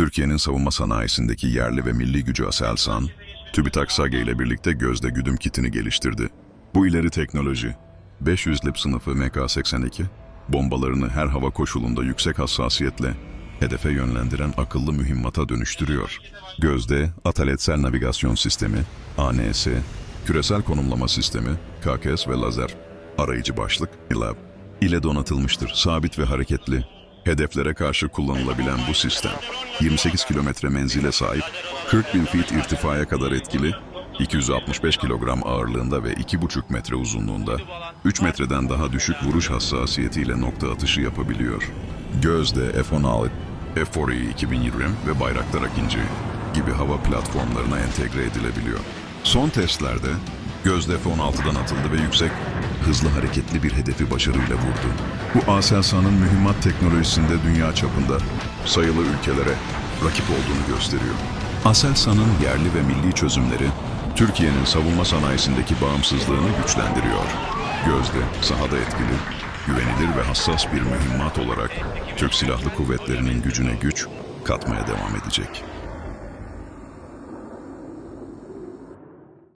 Türkiye'nin savunma sanayisindeki yerli ve milli gücü Aselsan, TÜBİTAK SAGE ile birlikte gözde güdüm kitini geliştirdi. Bu ileri teknoloji, 500 lip sınıfı MK-82, bombalarını her hava koşulunda yüksek hassasiyetle hedefe yönlendiren akıllı mühimmata dönüştürüyor. Gözde, ataletsel navigasyon sistemi, ANS, küresel konumlama sistemi, KKS ve lazer, arayıcı başlık, lab ile donatılmıştır. Sabit ve hareketli, hedeflere karşı kullanılabilen bu sistem, 28 kilometre menzile sahip, 40 bin feet irtifaya kadar etkili, 265 kilogram ağırlığında ve 2,5 metre uzunluğunda, 3 metreden daha düşük vuruş hassasiyetiyle nokta atışı yapabiliyor. Gözde F-16, F-4E 2020 ve Bayraktar Akinci gibi hava platformlarına entegre edilebiliyor. Son testlerde Gözde F-16'dan atıldı ve yüksek, hızlı hareketli bir hedefi başarıyla vurdu. Bu Aselsan'ın mühimmat teknolojisinde dünya çapında sayılı ülkelere rakip olduğunu gösteriyor. Aselsan'ın yerli ve milli çözümleri Türkiye'nin savunma sanayisindeki bağımsızlığını güçlendiriyor. Gözde, sahada etkili, güvenilir ve hassas bir mühimmat olarak Türk Silahlı Kuvvetleri'nin gücüne güç katmaya devam edecek.